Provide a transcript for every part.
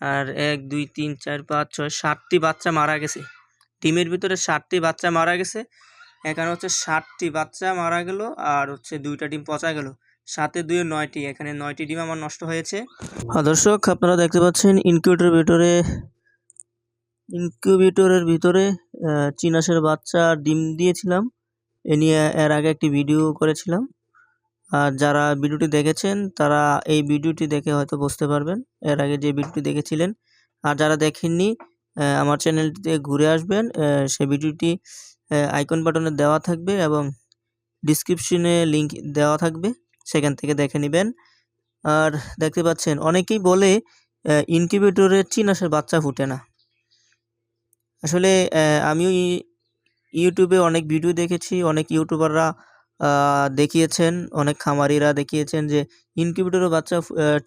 আর এক দুই তিন চার পাঁচ ছয় সাতটি বাচ্চা মারা গেছে। ডিমের ভিতরে সাতটি বাচ্চা মারা গেছে। এখানে হচ্ছে ষাটটি বাচ্চা মারা গেল আর হচ্ছে দুইটা ডিম পচা গেল। সাতে দুই নয়টি এখানে নয়টি ডিম আমার নষ্ট হয়েছে। দর্শক আপনারা দেখতে পাচ্ছেন ইনকিউবেটরের ভিতরে ইনকিউবেটরের ভিতরে আহ, চিনাসের বাচ্চা ডিম দিয়েছিলাম। এ নিয়ে এর আগে একটি ভিডিও করেছিলাম। আর যারা ভিডিওটি দেখেছেন, তারা এই ভিডিওটি দেখে হয়তো বুঝতে পারবেন। এর আগে যে ভিডিওটি দেখেছিলেন, আর যারা দেখেননি আমার চ্যানেলটিতে ঘুরে আসবেন। সে ভিডিওটি আইকন বাটনে দেওয়া থাকবে এবং ডিসক্রিপশনে লিংক দেওয়া থাকবে, সেখান থেকে দেখে নেবেন। আর দেখতে পাচ্ছেন, অনেকেই বলে ইনকিউবেটরে চিনাসের বাচ্চা ফুটে না। আসলে আমিও ইউটিউবে অনেক ভিডিও দেখেছি, অনেক ইউটিউবাররা দেখিয়েছেন, অনেক খামারিরা দেখিয়েছেন যে ইনকিউবেটরের বাচ্চা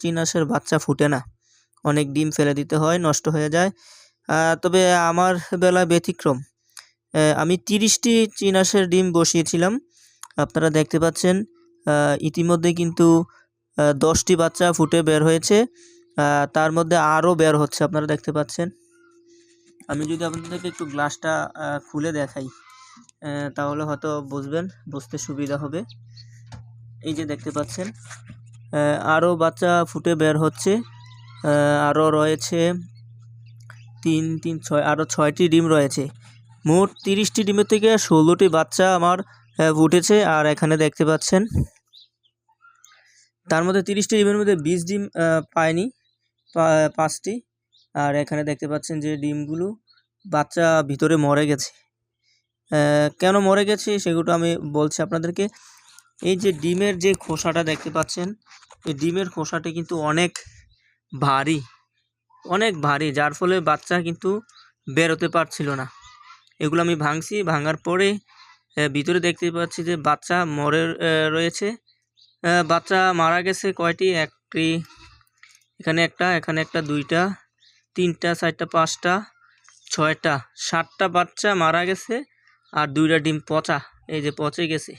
চিনাসের বাচ্চা ফুটে না। অনেক ডিম ফেলে দিতে হয়, নষ্ট হয়ে যায়। তবে আমার বেলায় ব্যতিক্রম। আমি তিরিশটি চিনাসের ডিম বসিয়েছিলাম। আপনারা দেখতে পাচ্ছেন ইতিমধ্যে কিন্তু দশটি বাচ্চা ফুটে বের হয়েছে। তার মধ্যে আরও বের হচ্ছে, আপনারা দেখতে পাচ্ছেন। আমি যদি আপনাদেরকে একটু গ্লাসটা খুলে দেখাই। তাহলে হয়তো বুঝবেন, বুঝতে সুবিধা হবে। এই যে দেখতে পাচ্ছেন আরও বাচ্চা ফুটে বের হচ্ছে। আরও রয়েছে তিন তিন, ছয় আরও ছয়টি ডিম রয়েছে। মোট তিরিশটি ডিমের থেকে ষোলোটি বাচ্চা আমার ফুটেছে আর এখানে দেখতে পাচ্ছেন, তার মধ্যে তিরিশটি ডিমের মধ্যে বিশ ডিম পায়নি পাঁচটি। আর এখানে দেখতে পাচ্ছেন যে ডিমগুলো বাচ্চা ভিতরে মরে গেছে। কেন মরে গেছে সেগুলো আমি বলছি আপনাদেরকে। এই যে ডিমের যে খোসাটা দেখতে পাচ্ছেন, এই ডিমের খোসাটা কিন্তু অনেক ভারী অনেক ভারী, যার ফলে বাচ্চা কিন্তু বেরোতে পারছিল না। এগুলো আমি ভাঙছি, ভাঙার পরে ভিতরে দেখতে পাচ্ছি যে বাচ্চা মরে রয়েছে। বাচ্চা মারা গেছে কয়টি? একটি, এখানে একটা এখানে একটা দুইটা, তিনটা, চারটা, পাঁচটা, ছয়টা, সাতটা বাচ্চা মারা গেছে। আর দুইটা ডিম পচা, এই যে পচে গেছে।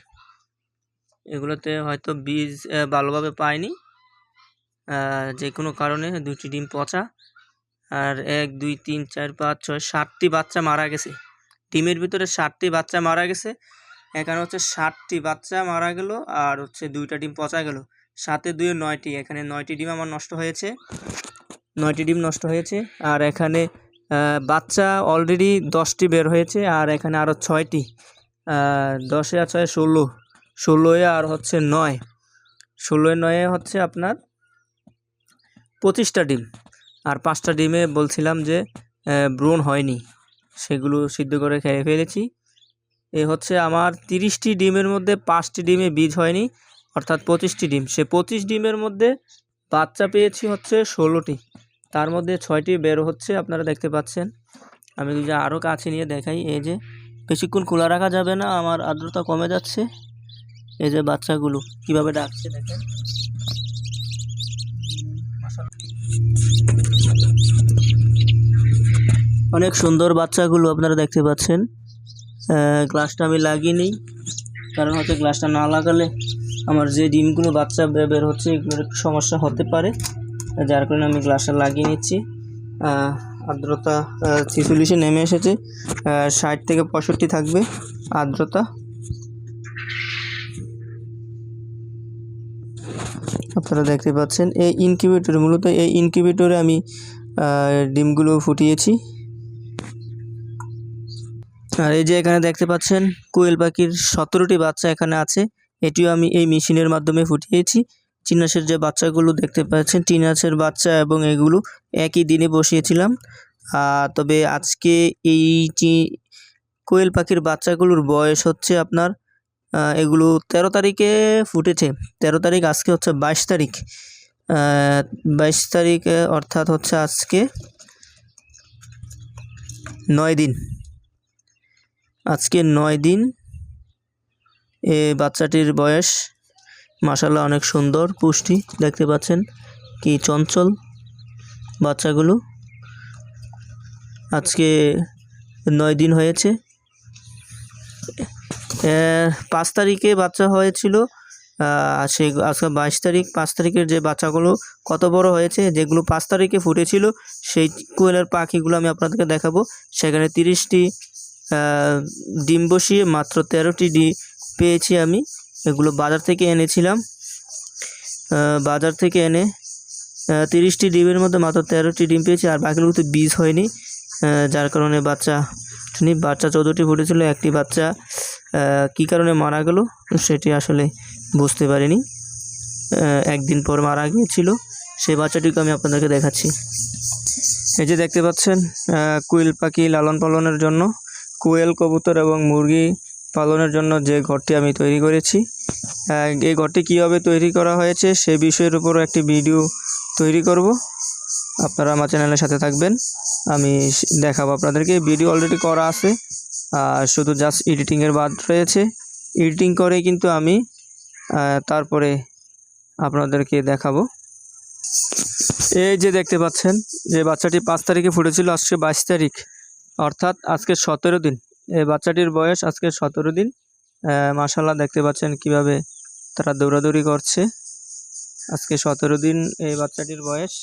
এগুলোতে হয়তো বীজ ভালোভাবে পায়নি। যে কোনো কারণে দুইটি ডিম পচা। আর এক, দুই, তিন, চার, পাঁচ, ছয়, সাতটি বাচ্চা মারা গেছে। ডিমের ভিতরে সাতটি বাচ্চা মারা গেছে। এখানে হচ্ছে ষাটটি বাচ্চা মারা গেল আর হচ্ছে দুইটা ডিম পচা গেল। সাতে, দুয়ে নয়টি। এখানে নয়টি ডিম আমার নষ্ট হয়েছে। নয়টি ডিম নষ্ট হয়েছে। আর এখানে বাচ্চা অলরেডি দশটি বের হয়েছে আর এখানে আরও ছয়টি। দশে আর ছয় ষোলো। ষোলোয় আর হচ্ছে নয়। ষোলোয় নয়ে হচ্ছে আপনার পঁচিশটা ডিম। আর পাঁচটা ডিমে বলছিলাম যে ব্রণ হয়নি। সেগুলো সিদ্ধ করে খেয়ে ফেলেছি। এ হচ্ছে আমার তিরিশটি ডিমের মধ্যে পাঁচটি ডিমে বীজ হয়নি, অর্থাৎ পঁচিশটি ডিম। সে পঁচিশ ডিমের মধ্যে বাচ্চা পেয়েছি হচ্ছে ষোলোটি। তার মধ্যে ছয়টি বের হচ্ছে, আপনারা দেখতে পাচ্ছেন। আমি যদি আরও কাছে নিয়ে দেখাই, এই যে বেশিক্ষণ খোলা রাখা যাবে না, আমার আর্দ্রতা কমে যাচ্ছে। এই যে বাচ্চাগুলো কীভাবে ডাকছে দেখেন। অনেক সুন্দর বাচ্চাগুলো আপনারা দেখতে পাচ্ছেন। গ্লাসটা আমি লাগিয়ে কারণ হচ্ছে গ্লাসটা না লাগালে আমার যে ডিমগুলো বাচ্চা বের হচ্ছে, এগুলোর সমস্যা হতে পারে। যার কারণে আমি গ্লাসটা লাগিয়ে নিচ্ছি। আর্দ্রতা ছিচল্লিশে নেমে এসেছে। ষাট থেকে পঁয়ষট্টি থাকবে আর্দ্রতা। আপনারা দেখতে পাচ্ছেন, এই ইনকিউবেটর মূলত এই ইনকিউবেটরে আমি ডিমগুলো ফুটিয়েছি। আর এই যে এখানে দেখতে পাচ্ছেন, কোয়েল পাখির সতেরোটি বাচ্চা এখানে আছে। এটিও আমি এই মেশিনের মাধ্যমে ফুটিয়েছি। চিনাসের যে বাচ্চাগুলো দেখতে পাচ্ছেন চিনাসের বাচ্চা এবং এগুলো একই দিনে বসিয়েছিলাম। তবে আজকে এই চি কোয়েল পাখির বাচ্চাগুলোর বয়স হচ্ছে আপনার এগুলো তেরো তারিখে ফুটেছে। তেরো তারিখ আজকে হচ্ছে বাইশ তারিখ। আহ, বাইশ তারিখে অর্থাৎ হচ্ছে আজকে নয় দিন। আজকে নয় দিন এ বাচ্চাটির বয়স মাসাল্লাহ অনেক সুন্দর পুষ্টি দেখতে পাচ্ছেন। কি চঞ্চল বাচ্চাগুলো। আজকে নয় দিন হয়েছে। পাঁচ তারিখে বাচ্চা হয়েছিল। সেই আজকে বাইশ তারিখ, পাঁচ তারিখের যে বাচ্চাগুলো কত বড় হয়েছে, যেগুলো পাঁচ তারিখে ফুটেছিল, সেই কোয়েলের পাখিগুলো আমি আপনাদেরকে দেখাবো। সেখানে তিরিশটি ডিম বসিয়ে মাত্র তেরোটি ডি পেয়েছি আমি। এগুলো বাজার থেকে এনেছিলাম। বাজার থেকে এনে তিরিশটি ডিমের মধ্যে মাত্র তেরোটি ডিম পেয়েছি, আর বাকিগুলো তো বীজ হয়নি। যার কারণে বাচ্চা নি বাচ্চা চৌদ্দটি ফুটেছিল, একটি বাচ্চা কী কারণে মারা গেল সেটি আসলে বুঝতে পারিনি। একদিন পর মারা গিয়েছিল, সেই বাচ্চাটিকে আমি আপনাদেরকে দেখাচ্ছি। এই যে দেখতে পাচ্ছেন কোয়েল পাখি লালন পালনের জন্য, কোয়েল কবুতর এবং মুরগি পালনের জন্য যে ঘরটি আমি তৈরি করেছি। এই ঘরটি কীভাবে তৈরি করা হয়েছে সে বিষয়ের উপর একটি ভিডিও তৈরি করব। আপনারা আমার চ্যানেলের সাথে থাকবেন। আমি দেখাবো আপনাদেরকে। ভিডিও অলরেডি করা আছে। আর শুধু জাস্ট এডিটিংয়ের বাদ রয়েছে। এডিটিং করে কিন্তু আমি তারপরে আপনাদেরকে দেখাবো। এই যে দেখতে পাচ্ছেন, যে বাচ্চাটি পাঁচ তারিখে ফুটেছিল, আজকে বাইশ তারিখ। অর্থাৎ আজকে সতেরো দিন। বাচ্চাটির বয়স আজকে সতেরো দিন। মাসাল্লাহ দেখতে পাচ্ছেন কীভাবে তারা দৌড়াদৌড়ি করছে। আজকে সতেরো দিন এই বাচ্চাটির বয়স।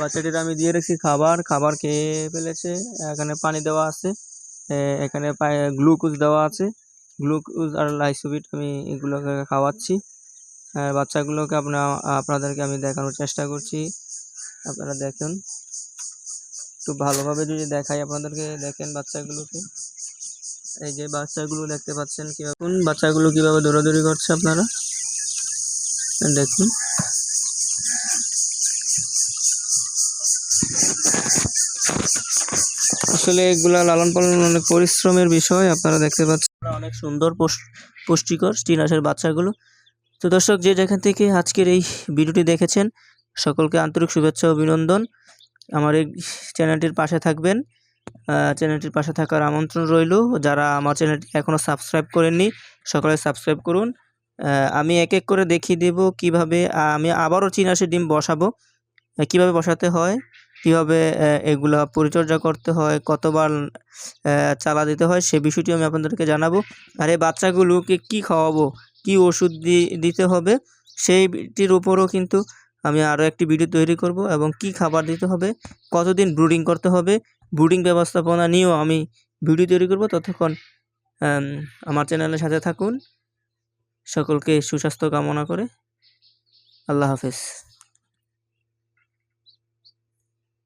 বাচ্চাটির আমি দিয়ে রেখেছি খাবার। খাবার খেয়ে ফেলেছে। এখানে পানি দেওয়া আছে। এখানে গ্লুকোজ দেওয়া আছে। গ্লুকোজ আর লাইসোবিট আমি এগুলোকে খাওয়াচ্ছি। বাচ্চাগুলোকে আপনার আপনাদেরকে আমি দেখানোর চেষ্টা করছি। আপনারা দেখুন। একটু ভালোভাবে যদি দেখাই আপনাদেরকে, দেখেন বাচ্চাগুলোকে। এই যে বাচ্চাগুলো দেখতে পাচ্ছেন কীভাবে কোন বাচ্চাগুলো কীভাবে দৌড়াদৌড়ি করছে আপনারা? দেখুন। আসলে এগুলা লালন পালন অনেক পরিশ্রমের বিষয়, আপনারা দেখতে পাচ্ছেন। অনেক সুন্দর পুষ- পুষ্টিকর, স্টিনাসের বাচ্চাগুলো। তো দর্শক, যে যেখান থেকে আজকের এই ভিডিওটি দেখেছেন, সকলকে আন্তরিক শুভেচ্ছা অভিনন্দন। আমার এই চ্যানেলটির পাশে থাকবেন। চ্যানেলটির পাশে থাকার আমন্ত্রণ রইল। যারা আমার চ্যানেলটি এখনও সাবস্ক্রাইব করেননি, সকলে সাবস্ক্রাইব করুন। আমি এক এক করে দেখিয়ে দেব কীভাবে আমি আবারও চিনাশি ডিম বসাবো। কীভাবে বসাতে হয়, কীভাবে এগুলা পরিচর্যা করতে হয়, কতবার চালা দিতে হয়, সে বিষয়টি আমি আপনাদেরকে জানাব। আর এই বাচ্চাগুলোকে কি খাওয়াবো, কি ওষুধ দিতে হবে সেইটির উপরও কিন্তু আমি আরও একটি ভিডিও তৈরি করব এবং কি খাবার দিতে হবে, কতদিন ব্রুডিং করতে হবে ব্রুডিং ব্যবস্থাপনা নিয়েও আমি ভিডিও তৈরি করব। ততক্ষণ আমার চ্যানেলের সাথে থাকুন। সকলকে সুস্বাস্থ্য কামনা করে। আল্লাহ হাফেজ।